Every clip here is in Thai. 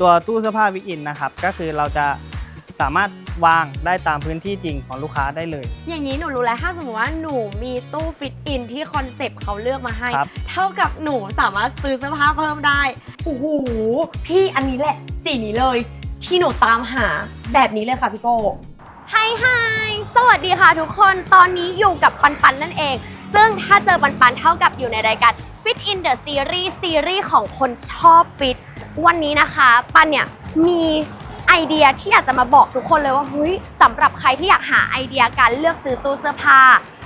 ตัวตู้เสื้อผ้าวิกอินนะครับ ก็คือเราจะสามารถวางได้ตามพื้นที่จริงของลูกค้าได้เลย อย่างนี้หนูรู้แล้วถ้าสมมติว่าหนูมีตู้ฟิตอินที่คอนเซปต์เขาเลือกมาให้ ครับ เท่ากับหนูสามารถซื้อเสื้อผ้าเพิ่มได้โอ้โหพี่อันนี้แหละสีนี้เลย ที่หนูตามหาแบบนี้เลยค่ะพี่โก้ไฮไฮสวัสดีค่ะทุกคนตอนนี้อยู่กับปันปันนั่นเอง ซึ่งถ้าเจอปันปันเท่ากับอยู่ในรายการ Fit in the Series ซีรีส์ของคนชอบฟิต วันนี้นะคะ ปันเนี่ยมีไอเดียที่อยากจะมาบอกทุกคนเลยว่าเฮ้ยสำหรับใครที่อยากหาไอเดียการเลือกซื้อตู้เสื้อผ้า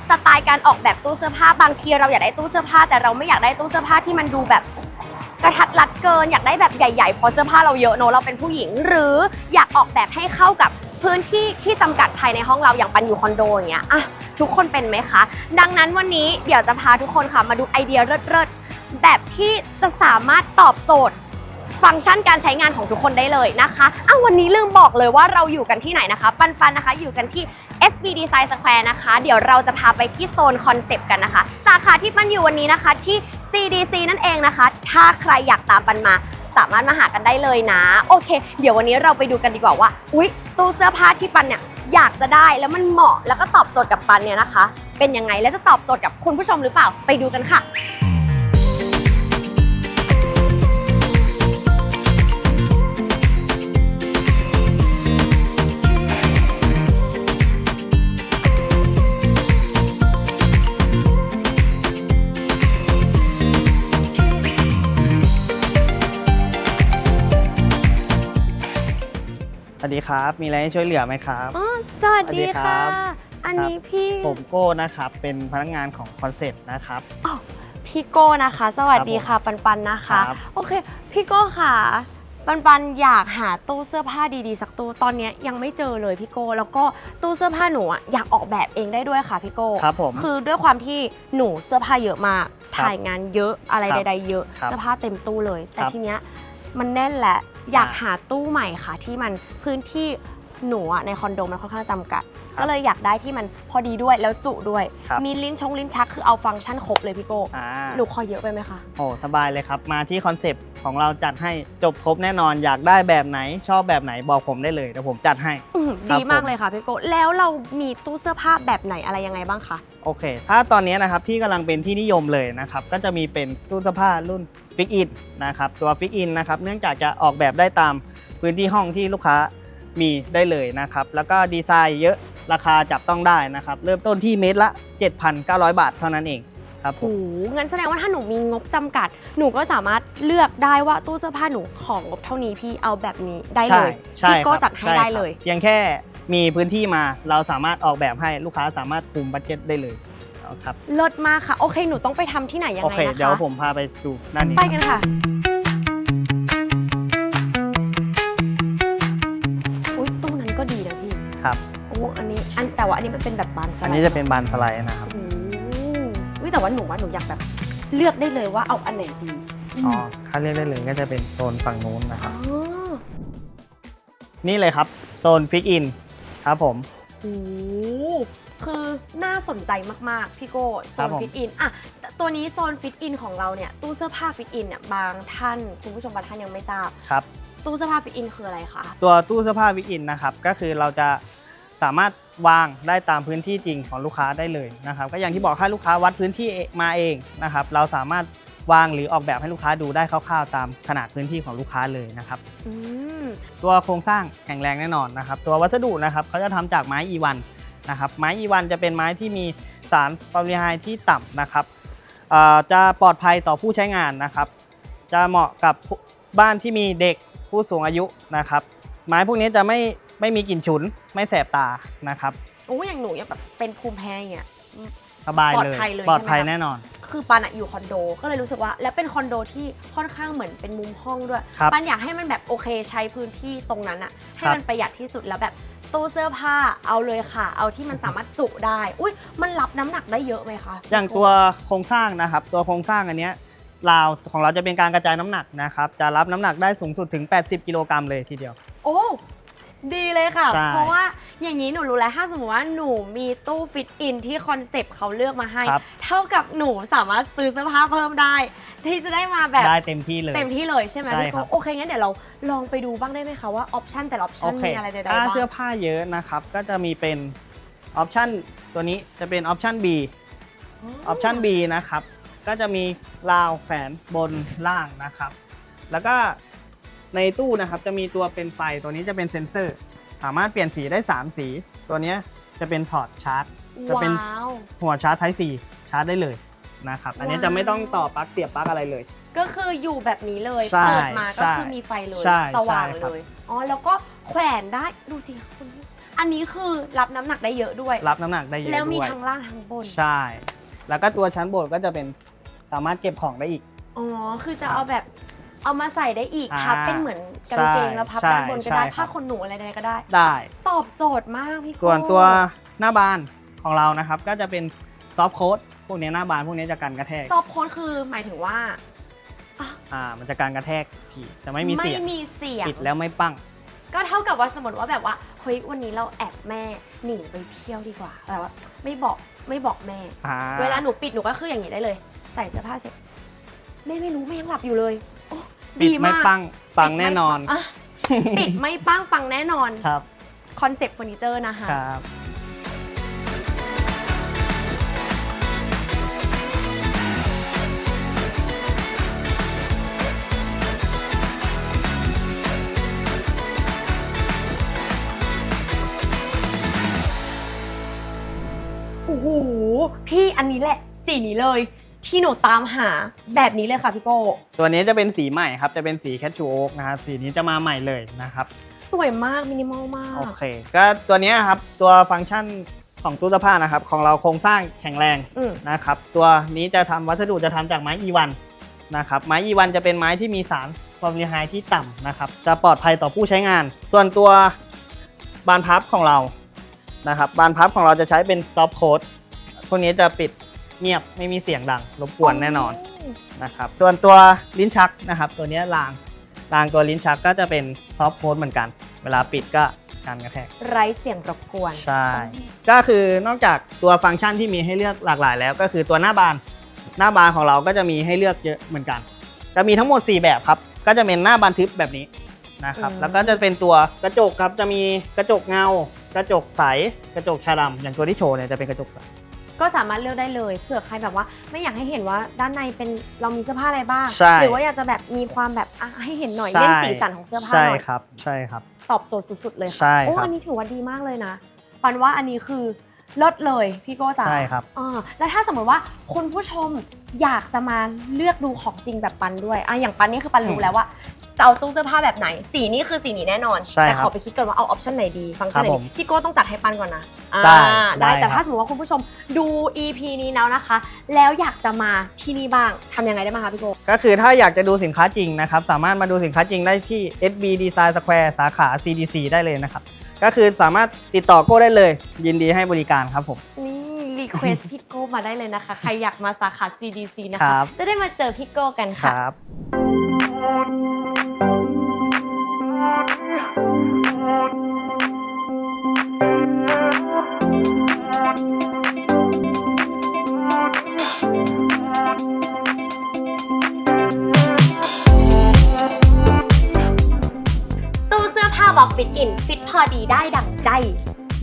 สไตล์การออกแบบตู้เสื้อผ้าบางทีเราอยากได้ตู้เสื้อผ้า แต่เราไม่อยากได้ตู้เสื้อผ้าที่มันดูแบบกระทัดรัดเกิน อยากได้แบบใหญ่ๆเพราะเสื้อผ้าเราเยอะเนอะเราเป็นผู้หญิง หรืออยากออกแบบให้เข้ากับ พื้นที่ที่จำกัดภายในห้องเราอย่างปันอยู่คอนโดอย่างเงี้ยอะทุกคนเป็นไหมคะ ดังนั้นวันนี้เดี๋ยวจะพาทุกคนค่ะมาดูไอเดียเลิศๆแบบที่จะสามารถตอบโจทย์ฟังก์ชันการใช้งานของทุกคนได้เลยนะคะอ้าววันนี้ลืมบอกเลยว่าเราอยู่กันที่ไหนนะคะ ปันปันนะคะ อยู่กันที่ SB Design Square นะคะ เดี๋ยวเราจะพาไปที่โซนคอนเซปต์กันนะคะ สาขาที่ปันอยู่วันนี้นะคะที่ CDC นั่นเองนะคะ ถ้าใครอยากตามปันมา สามารถมาหากันได้เลยนะ โอเค เดี๋ยววันนี้เราไปดูกันดีกว่าว่า อุ๊ย ตู้เสื้อผ้าที่ปันเนี่ยอยากจะได้แล้วมันเหมาะแล้วก็ตอบโจทย์กับปันเนี่ยนะคะ เป็นยังไงและจะตอบโจทย์กับคุณผู้ชมหรือเปล่าไปดูกันค่ะ ดีครับ มีอะไรให้ช่วยเหลือไหมครับ อ๋อสวัสดีสวัสดีครัค่ะบอันนี้พี่ผมโก้นะครับ เป็นพนักงานของคอนเซ็ปต์นะครับพี่โก้นะคะ สวัสดีค่ะปันปันนะคะ ครับ โอเค พี่โก้ค่ะ ปันปันอยากหาตู้เสื้อผ้าดีๆ สักตู้ตอนเนี้ยยังไม่เจอเลยพี่โก้แล้วก็ตู้เสื้อผ้าหนูอะอยากออกแบบเองได้ด้วยค่ะพี่โก้ครับผม คือด้วยความที่หนูเสื้อผ้าเยอะมาก ครับถ่ายงานเยอะอะไรครับใด ๆ เยอะครับเสื้อผ้าเต็มตู้เลย แต่ครับ ทีเนี้ย มันแน่นแหละอยากอ่าหาตู้ใหม่ค่ะที่มันพื้นที่ หนูอะในคอนโดมันค่อนข้างจำกัด ครับก็เลยอยากได้ที่มันพอดีด้วยแล้วจุด้วย ครับ มีลิ้นชงลิ้นชักคือเอาฟังก์ชันครบเลยพี่โก้อ่าหนูขอเยอะไปไหมคะ โอ้สบายเลยครับ มาที่คอนเซ็ปต์ของเราจัดให้จบครบแน่นอนอยากได้แบบไหนชอบแบบไหนบอกผมได้เลยเดี๋ยวผมจัดให้ อื้อหือครับ ดีมากผมเลยค่ะพี่โก้แล้วเรามีตู้เสื้อผ้าแบบไหนอะไรยังไงบ้างคะ โอเค ถ้าตอนนี้นะครับที่กำลังเป็นที่นิยมเลยนะครับ ก็จะมีเป็นตู้เสื้อผ้ารุ่นฟิกอินนะครับ ตัวฟิกอินนะครับ เนื่องจากจะออกแบบได้ตามพื้นที่ห้องที่ลูกค้า มีได้เลยนะครับ แล้วก็ดีไซน์เยอะราคาจับต้องได้นะครับ เริ่มต้นที่เมตรละ 7,900 บาทเท่านั้นเองครับผโอ้ม โหงั้นแสดงว่าถ้าหนูมีงบจำกัด หนูก็สามารถเลือกได้ว่าตู้เสื้อผ้าหนูของงบเท่านี้พี่เอาแบบนี้ได้เลยใช่พี่โก้ครับจัดให้ช่ได้ครับเลย เพียงแค่มีพื้นที่มาเราสามารถออกแบบให้ลูกค้าสามารถคุมบัตเจ็ตได้เลยเอาครับเลิศมากค่ะ โอเค หนูต้องไปทำที่ไหนยังโอไงเค นะคะ เดี๋ยวผมพาไปดูด้านนี้ไปกันค่ะ ครับโอ้อันนี้ อันแต่ว่าอันนี้มันเป็นแบบบานสไลด์อันนี้จะเป็นบานสไลด์นะครับโอ้โหอุ๊ยแต่ว่าหนูว่าหนูอยากแบบ เลือกได้เลยว่าเอาอันไหนดีอ๋อถ้าเรียกได้เลยก็จะเป็นโซนฝั่งนู้นนะครับ อ๋อนี่เลยครับโซนฟิกอินครับผม โอ้โหคือน่าสนใจมากๆ พี่โก้โซครับนผม ฟิตอินอะแต่ตัวนี้โซนฟิตอินของเราเนี่ยตู้เสื้อผ้าฟิตอินเนี่ยบางท่านคุณผู้ชมบางท่านยังไม่ทราบ ครับ ตู้เสื้อผ้าฟิตอินคืออะไรคะ ตัวตู้เสื้อผ้าฟิกอินนะครับ ก็คือเราจะ สามารถวางได้ตามพื้นที่จริงของลูกค้าได้เลยนะครับ ก็อย่างที่บอกถ้าลูกค้าวัดพื้นที่มาเองนะครับ เราสามารถวางหรือออกแบบให้ลูกค้าดูได้คร่าวๆ ตามขนาดพื้นที่ของลูกค้าเลยนะครับอืมตัวโครงสร้างแข็งแรงแน่นอนนะครับ ตัววัสดุนะครับเขาจะทำจากไม้อีวันนะครับ ไม้อีวันจะเป็นไม้ที่มีสารฟอร์มลดีไฮด์ที่ต่ำนะครับเอ่อจะปลอดภัยต่อผู้ใช้งานนะครับ จะเหมาะกับผู้บ้านที่มีเด็กผู้สูงอายุนะครับ ไม้พวกนี้จะไม่ ไม่มีกลิ่นฉุน ไม่แสบตานะครับโอ้อย่างหนูยังแบบเป็นภูมิแพ้อย่างเงี้ย สบายเลยปลอดภัยเลยปลอดภัยใช่ไหมคะแน่นอน คือปันอะอยู่คอนโด ก็เลยรู้สึกว่า แล้วเป็นคอนโดที่ค่อนข้างเหมือนเป็นมุมห้องด้วยครับปันอยากให้มันแบบโอเคใช้พื้นที่ตรงนั้นอะให้ครับมันประหยัดที่สุดแล้วแบบตู้เสื้อผ้าเอาเลยค่ะ เอาที่มันสามารถจุได้ อุ้ยมันรับน้ำหนักได้เยอะไหมคะอย่างตัวโครงสร้างนะครับ ตัวโครงสร้างอันเนี้ยราวของเราจะเป็นการกระจายน้ำหนักนะครับ จะรับน้ำหนักได้สูงสุดถึง 80 กิโลกรัมเลยทีเดียว โอ้ ดีเลยค่ะ ใช่เพราะว่าอย่างนี้หนูรู้แล้วถ้าสมมติว่าหนูมีตู้ฟิตอินที่คอนเซปต์เขาเลือกมาให้ ครับ เท่ากับหนูสามารถซื้อเสื้อผ้าเพิ่มได้ ที่จะได้มาแบบได้เต็มที่เลย เต็มที่เลยใช่ไหมใช่พี่ครัโก้บ โอเคงั้นเดี๋ยวเราลองไปดูบ้างได้ไหมคะว่าออปชันแต่ละออปชัโอนเคมีอะไรใดๆถ้าบ้างเสื้อผ้าเยอะนะครับ ก็จะมีเป็นออปชันตัวนี้จะเป็นออปชัน B ออปชัน B นะครับ ก็จะมีราวแขวนบนล่างนะครับ แล้วก็ ในตู้นะครับจะมีตัวเป็นไฟตัวนี้จะเป็นเซ็นเซอร์ สามารถเปลี่ยนสีได้ 3 สี ตัวเนี้ยจะเป็นพอร์ตชาร์จ จะเป็นว้าวหัวชาร์จ Type C ชาร์จได้เลยนะครับอันนี้ว้าวจะไม่ต้องต่อปลั๊กเสียบปลั๊กอะไรเลย ก็คืออยู่แบบนี้เลยใช่เปิดมาก็ใช่คือมีไฟเลยใช่สว่างใช่ครับเลยอ๋อแล้วก็แขวนได้ดูสิคุณอันนี้คือรับน้ำหนักได้เยอะด้วย รับน้ำหนักได้เยอะแล้วมีด้วยทั้งล่างทั้งบนใช่ แล้วก็ตัวชั้นบนก็จะเป็นสามารถเก็บของได้อีกอ๋อคือจะเอาแบบ เอามาใส่ได้อีกอ่าพับเป็นเหมือนกางเกงใช่แล้วพับใช่ด้านบนก็ได้ใช่ครับ ผ้าขนหนูอะไรใดๆก็ได้ ได้ ตอบโจทย์มากพี่โก้ส่วนตัวหน้าบานของเรานะครับ ก็จะเป็นซอฟต์โค้ดพวกนี้หน้าบานพวกนี้จะกันกระแทกซอฟต์โค้ดคือหมายถึงว่าอะอ่ามันจะกันกระแทกผีจะไม่มีเสียงไม่มีเสียง ปิดแล้วไม่ปั้ง ก็เท่ากับว่าสมมติว่าแบบว่าเฮ้ยวันนี้เราแอบแม่หนีไปเที่ยวดีกว่าแบบว่า ไม่บอกไม่บอกแม่ อ่าเวลาหนูปิดหนูก็คืออย่างนี้ได้เลย ใส่เสื้อผ้าเสร็จแม่ไม่รู้แม่ยังหลับอยู่เลยโอ้ ปิดดีไม่มากปั้งปังปิดไม่แน่นอนะปิดไม่ปังปังแน่นอนครับคอนเซ็ปต์เฟอร์นิเจอร์นะคะ ครับ โอ้โห พี่อันนี้แหละ สีนี้เลย ที่หนูตามหาแบบนี้เลยค่ะพี่โก้ตัวนี้จะเป็นสีใหม่ครับ จะเป็นสีแคชชูโอ๊กนะครับสีนี้จะมาใหม่เลยนะครับ สวยมากมินิมอลมาก โอเค ก็ตัวเนี้ยครับ ตัวฟังก์ชันของตู้เสื้อผ้านะครับ ของเราโครงสร้างแข็งแรงอืม นะครับ ตัวนี้จะทำวัสดุจะทำจากไม้อีวันนะครับ ไม้อีวันจะเป็นไม้ที่มีสารฟอร์ม l ีไฮที่ต่ำนะครับ จะปลอดภัยต่อผู้ใช้งาน ส่วนตัวบานพับของเรานะครับ บานพับของเราจะใช้เป็นซอฟต์โค้ดพวกนี้จะปิด เงียบไม่มีเสียงดังรบกวนแน่นอนนะครับส่วนตัวลิ้นชักนะครับ ตัวเนี้ยรางรางตัวลิ้นชักก็จะเป็นซอฟต์โค้ดเหมือนกัน เวลาปิดก็การกระแทกไร้เสียงรบกวนใช่ก็คือนอกจากตัวฟังก์ชันที่มีให้เลือกหลากหลายแล้ว ก็คือตัวหน้าบานหน้าบานของเราก็จะมีให้เลือกเยอะเหมือนกัน จะมีทั้งหมด 4 แบบครับ ก็จะเป็นหน้าบานทึบแบบนี้นะครับอืมแล้วก็จะเป็นตัวกระจกครับจะมีกระจกเงา กระจกใส กระจกชาดำอย่างตัวที่โชว์เนี่ยจะเป็นกระจกใส ก็สามารถเลือกได้เลยเผื่อใครแบบว่า ไม่อยากให้เห็นว่าด้านในเป็นเรามีเสื้อผ้าอะไรบ้าง ใช่ หรือว่าอยากจะแบบมีความแบบอะให้เห็นหน่อยใช่เล่นสีสันของเสื้อผ้าใช่หน่อยครับ ใช่ครับ ตอบโจทย์สุดๆเลยค่ะใช่โอ้ครับ อันนี้ถือว่าดีมากเลยนะปันว่าอันนี้คือลดเลยพี่โก้จ๋า ใช่ครับ อ่าแล้วถ้าสมมติว่าคุณผู้ชมอยากจะมาเลือกดูของจริงแบบปันด้วยอะอย่างปันนี่คือปันรู้อืมแล้วว่า จะเอาตู้เสื้อผ้าแบบไหน สีนี้คือสีนี้แน่นอน ใช่แต่ครัขบอไปคิดก่อนว่าเอาออปชันไหนดี ฟังก์ชันไหนครับผดีมพี่โก้ต้องจัดให้ปันก่อนนะอ่าได้ได้ได้แต่ครับถ้าสมมติว่าคุณผู้ชมดู EP นี้แล้วนะคะ แล้วอยากจะมาที่นี่บ้างทำยังไงได้บ้างคะพี่โก้ ก็คือถ้าอยากจะดูสินค้าจริงนะครับ สามารถมาดูสินค้าจริงได้ที่ SB Design Square สาขา CDC ได้เลยนะครับ ก็คือสามารถติดต่อโก้ได้เลย ยินดีให้บริการครับผมนี่รี เควสพี่โก้มาได้เลยนะคะ ใครอยากมาสาขา CDC นะคคะรับจะได้มาเจอพี่โก้กันคค่ะ รับตู้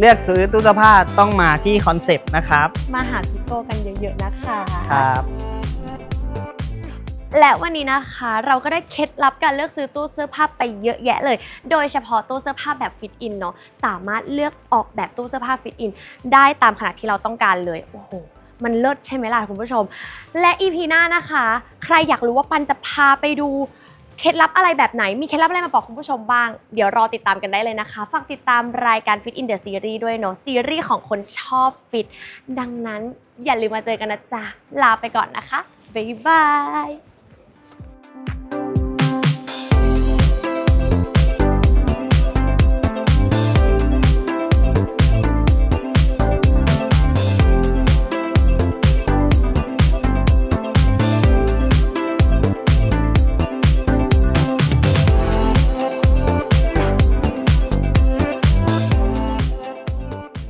เลือกซื้อตู้เสื้อผ้าต้องมาที่คอนเซปต์นะครับ มาหาพี่โก้กันเยอะๆนะคะครับ และวันนี้นะคะเราก็ได้เคล็ดลับการเลือกซื้อตู้เสื้อผ้าไปเยอะแยะเลย โดยเฉพาะตู้เสื้อผ้าแบบฟิตอินเนาะสามารถเลือกออกแบบตู้เสื้อผ้าฟิตอินได้ตามขนาดที่เราต้องการเลยโอ้โหมันเลิศใช่ไหมล่ะคุณผู้ชม และอีพีหน้านะคะ ใครอยากรู้ว่าปันจะพาไปดู เคล็ดลับอะไรแบบไหน มีเคล็ดลับอะไรมาบอกคุณผู้ชมบ้าง เดี๋ยวรอติดตามกันได้เลยนะคะ ฝากติดตามรายการ Fit in the Series ด้วยเนาะ ซีรีส์ของคนชอบฟิต ดังนั้นอย่าลืมมาเจอกันนะจ๊ะ ลาไปก่อนนะคะ บ๊ายบาย